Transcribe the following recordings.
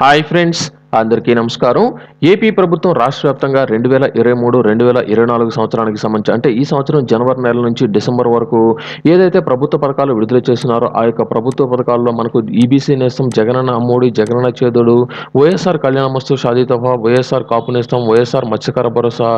Hi friends అందరికీ నమస్కారం. AP ప్రభుత్వం రాష్ట్ర వ్యాప్తంగా రెండు వేల ఇరవై మూడు రెండు వేల ఇరవై నాలుగు సంవత్సరానికి సంబంధించి అంటే ఈ సంవత్సరం జనవరి నెల నుంచి డిసెంబర్ వరకు ఏదైతే ప్రభుత్వ పథకాలు విడుదల చేస్తున్నారో ఆ యొక్క ప్రభుత్వ పథకాల్లో మనకు ఈబీసీ నేస్తం జగనన్న అమ్మోడి జగనన్న చేదుడు వైఎస్ఆర్ కళ్యాణ మస్తు షాదీ తఫా వైఎస్ఆర్ కాపు నేస్తం వైఎస్ఆర్ మత్స్యకార భరోసా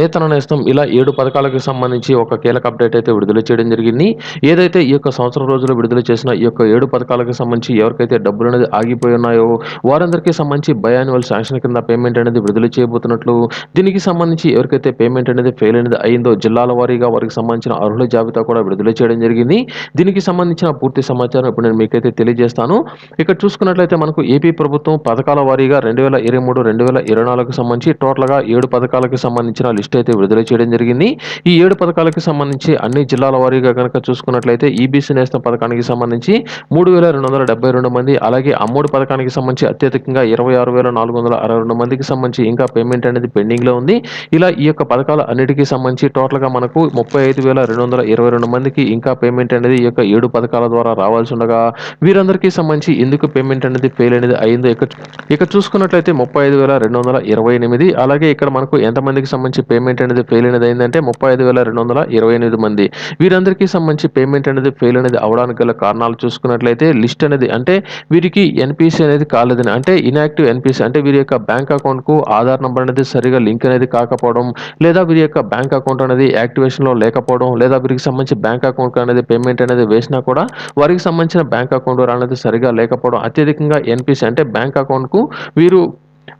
నేతన నేస్తం ఇలా ఏడు పథకాలకు సంబంధించి ఒక కీలక అప్డేట్ అయితే విడుదల చేయడం జరిగింది. ఏదైతే ఈ యొక్క సంవత్సరం రోజులు విడుదల చేసిన ఈ యొక్క ఏడు పథకాలకు సంబంధించి ఎవరికైతే డబ్బులు అనేది ఆగిపోయి ఉన్నాయో వారందరికీ సంబంధించి యాన్యువల్ శాంక్షన్ కింద పేమెంట్ అనేది విడుదల చేయబోతున్నట్లు దీనికి సంబంధించి ఎవరికైతే పేమెంట్ అనేది ఫెయిల్ అనేది అయిందో జిల్లాల వారీగా వారికి సంబంధించిన అర్హుల జాబితా కూడా విడుదల చేయడం జరిగింది. దీనికి సంబంధించిన పూర్తి సమాచారం ఇప్పుడు నేను మీకైతే తెలియజేస్తాను. ఇక్కడ చూసుకున్నట్లయితే మనకు ఏపీ ప్రభుత్వం పథకాల వారీగా రెండు వేల ఇరవై మూడు రెండు వేల ఇరవై నాలుగుకు సంబంధించి టోటల్గా ఏడు పథకాలకు సంబంధించిన లిస్ట్ అయితే విడుదల చేయడం జరిగింది. ఈ ఏడు పథకాలకు సంబంధించి అన్ని జిల్లాల వారీగా కనుక చూసుకున్నట్లయితే ఈబీసీ నేస్తం పథకానికి సంబంధించి మూడు వేల రెండు వందల డెబ్బై రెండు మంది అలాగే అమ్మోడు పథకానికి సంబంధించి అత్యధికంగా ఇరవై ఆరు వేల నాలుగు వందల అరవై రెండు మందికి సంబంధించి ఇంకా పేమెంట్ అనేది పెండింగ్లో ఉంది. ఇలా ఈ యొక్క పథకాలు అన్నిటికీ సంబంధించి టోటల్గా మనకు ముప్పై ఐదు వేల రెండు వందల ఇరవై రెండు మందికి ఇంకా పేమెంట్ అనేది ఈ యొక్క ఏడు పథకాల ద్వారా రావాల్సి ఉండగా వీరందరికీ సంబంధించి ఎందుకు పేమెంట్ అనేది ఫెయిల్ అనేది అయిందో ఇక్కడ చూసుకున్నట్లయితే ముప్పై ఐదు వేల రెండు వందల ఇరవై ఎనిమిది అలాగే ఇక్కడ మనకు ఎంతమందికి సంబంధించి పేమెంట్ అనేది ఫెయిల్ అనేది అయిందంటే ముప్పై ఐదు వేల రెండు వందల ఇరవై ఎనిమిది మంది. వీరందరికీ సంబంధించి పేమెంట్ అనేది ఫెయిల్ అనేది అవడానికి గల కారణాలు చూసుకున్నట్లయితే లిస్ట్ అనేది అంటే వీరికి ఎన్పిసి అనేది కాలేదని అంటే ఇన్యాక్టివ్ ఎన్పిసి అంటే వీరి యొక్క బ్యాంక్ అకౌంట్కు ఆధార్ నెంబర్ అనేది సరిగా లింక్ అనేది కాకపోవడం లేదా వీరి యొక్క బ్యాంక్ అకౌంట్ అనేది యాక్టివేషన్లో లేకపోవడం లేదా వీరికి సంబంధించి బ్యాంక్ అకౌంట్ అనేది పేమెంట్ అనేది వేసినా కూడా వారికి సంబంధించిన బ్యాంక్ అకౌంట్ అనేది సరిగా లేకపోవడం అత్యధికంగా ఎన్పిసి అంటే బ్యాంక్ అకౌంట్కు వీరు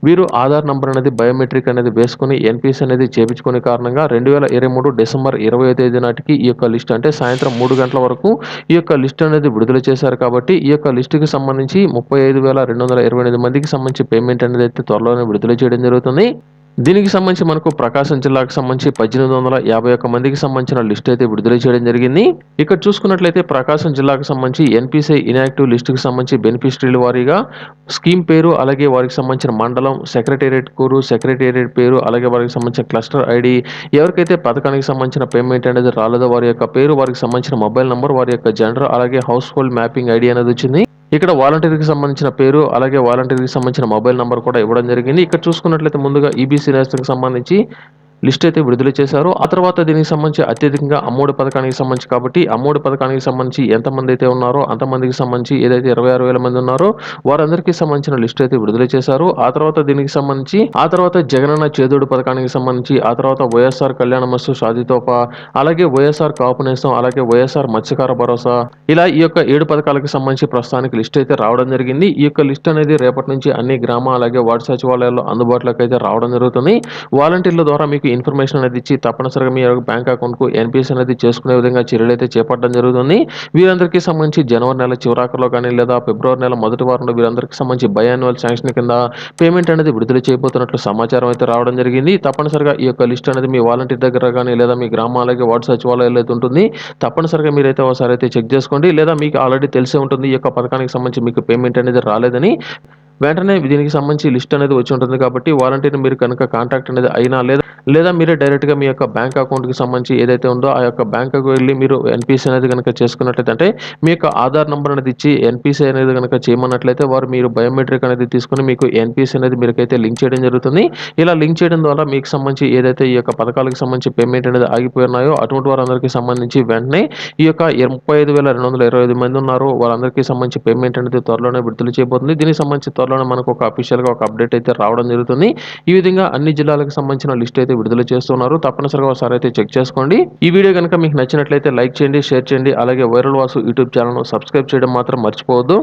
వీరు ఆధార్ నంబర్ అనేది బయోమెట్రిక్ అనేది వేసుకుని ఎన్పిఎస్ అనేది చేపించుకునే కారణంగా రెండు వేల ఇరవై మూడు డిసెంబర్ ఇరవై తేదీ నాటికి ఈ యొక్క లిస్ట్ అంటే సాయంత్రం మూడు గంటల వరకు ఈ యొక్క లిస్ట్ అనేది విడుదల చేశారు కాబట్టి ఈ యొక్క లిస్టుకి సంబంధించి ముప్పై ఐదు వేల రెండు వందల ఇరవై ఎనిమిది మందికి సంబంధించి పేమెంట్ అనేది అయితే త్వరలోనే విడుదల చేయడం జరుగుతుంది. దీనికి సంబంధించి మనకు ప్రకాశం జిల్లాకు సంబంధించి పద్దెనిమిది వందల యాభై ఒక్క మందికి సంబంధించిన లిస్ట్ అయితే విడుదల చేయడం జరిగింది. ఇక్కడ చూసుకున్నట్లయితే ప్రకాశం జిల్లాకు సంబంధించి ఎన్పిసిఐ ఇనాక్టివ్ లిస్టుకు సంబంధించి బెనిఫిషరీల వారీగా స్కీమ్ పేరు అలాగే వారికి సంబంధించిన మండలం సెక్రటేరియట్ కూరు సెక్రటేరియట్ పేరు అలాగే వారికి సంబంధించిన క్లస్టర్ ఐడి ఎవరికైతే పథకానికి సంబంధించిన పేమెంట్ అనేది రాలేదో వారి యొక్క పేరు వారికి సంబంధించిన మొబైల్ నంబర్ వారి యొక్క జెండర్ అలాగే హౌస్ హోల్డ్ మ్యాపింగ్ ఐడి అనేది వచ్చింది. ఇక్కడ వాలంటీర్కి సంబంధించిన పేరు అలాగే వాలంటీర్కి సంబంధించిన మొబైల్ నెంబర్ కూడా ఇవ్వడం జరిగింది. ఇక్కడ చూసుకున్నట్లయితే ముందుగా ఈబీసీ నేస్తకు సంబంధించి లిస్ట్ అయితే విడుదల చేశారు. ఆ తర్వాత దీనికి సంబంధించి అత్యధికంగా అమ్మోడు పథకానికి సంబంధించి కాబట్టి అమ్మోడు పథకానికి సంబంధించి ఎంతమంది అయితే ఉన్నారో అంతమందికి సంబంధించి ఏదైతే ఇరవై ఆరు వేల మంది ఉన్నారో వారందరికీ సంబంధించిన లిస్ట్ అయితే విడుదల చేశారు. ఆ తర్వాత దీనికి సంబంధించి ఆ తర్వాత జగనన్న చేదోడు పథకానికి సంబంధించి ఆ తర్వాత వైఎస్ఆర్ కళ్యాణ మస్తు షాదీతోప అలాగే వైఎస్ఆర్ కాపు నేస్తం అలాగే వైఎస్ఆర్ మత్స్యకార భరోసా ఇలా ఈ యొక్క ఏడు పథకాలకు సంబంధించి ప్రస్తుతానికి లిస్ట్ అయితే రావడం జరిగింది. ఈ యొక్క లిస్ట్ అనేది రేపటి నుంచి అన్ని గ్రామ అలాగే వార్డు సచివాలయాల్లో అందుబాటులోకి అయితే రావడం జరుగుతుంది. వాలంటీర్ల ద్వారా మీకు ఇన్ఫర్మేషన్ అనేది ఇచ్చి తప్పనిసరిగా మీ యొక్క బ్యాంక్ అకౌంట్కు ఎన్పిఎస్ అనేది చేసుకునే విధంగా చర్యలు అయితే చేపట్టడం జరుగుతుంది. వీరందరికీ సంబంధించి జనవరి నెల చివరాకలో కానీ లేదా ఫిబ్రవరి నెల మొదటి వారంలో వీరందరికీ సంబంధించి బయాన్యువల్ శాంక్షన్ కింద పేమెంట్ అనేది విడుదల చేయబోతున్నట్లు సమాచారం అయితే రావడం జరిగింది. తప్పనిసరిగా ఈ యొక్క లిస్ట్ అనేది మీ వాలంటీర్ దగ్గర కానీ లేదా మీ గ్రామాలకి వార్డు సచివాలయాలు అయితే ఉంటుంది. తప్పనిసరిగా మీరైతే ఒకసారి అయితే చెక్ చేసుకోండి. లేదా మీకు ఆల్రెడీ తెలిసే ఉంటుంది ఈ యొక్క పథకానికి సంబంధించి మీకు పేమెంట్ అనేది రాలేదని. వెంటనే దీనికి సంబంధించి లిస్ట్ అనేది వచ్చి ఉంటుంది కాబట్టి వాలంటీర్ మీరు కనుక కాంటాక్ట్ అనేది అయినా లేదా లేదా మీరే డైరెక్ట్గా మీ యొక్క బ్యాంక్ అకౌంట్కి సంబంధించి ఏదైతే ఉందో ఆ యొక్క బ్యాంకుకు వెళ్ళి మీరు ఎన్పిసి అనేది కనుక చేసుకున్నట్లయితే అంటే మీ యొక్క ఆధార్ నెంబర్ అనేది ఇచ్చి ఎన్పిసి అనేది కనుక చేయమన్నట్లయితే వారు మీరు బయోమెట్రిక్ అనేది తీసుకుని మీకు ఎన్పిసి అనేది మీరుకైతే లింక్ చేయడం జరుగుతుంది. ఇలా లింక్ చేయడం ద్వారా మీకు సంబంధించి ఏదైతే ఈ యొక్క పథకాలకు సంబంధించి పేమెంట్ అనేది ఆగిపోయినాయో అటువంటి వారందరికీ సంబంధించి వెంటనే ఈ యొక్క ముప్పై ఐదు వేల రెండు వందల ఇరవై ఐదు మంది ఉన్నారు. వారందరికీ సంబంధించి పేమెంట్ అనేది త్వరలోనే విడుదల చేయబోతుంది. దీనికి సంబంధించి త్వరలోనే మనకు ఒక అఫీషియల్గా ఒక అప్డేట్ అయితే రావడం జరుగుతుంది. ఈ విధంగా అన్ని జిల్లాలకు సంబంధించిన లిస్ట్ అయితే అయితే విడుదల చేస్తున్నారు. తప్పనిసరిగా ఒకసారి అయితే చెక్ చేసుకోండి. ఈ వీడియో కనుక మీకు నచ్చినట్లయితే లైక్ చేయండి షేర్ చేయండి. అలాగే viral Vasu YouTube channel subscribe చేయడం మాత్రం మర్చిపోవద్దు.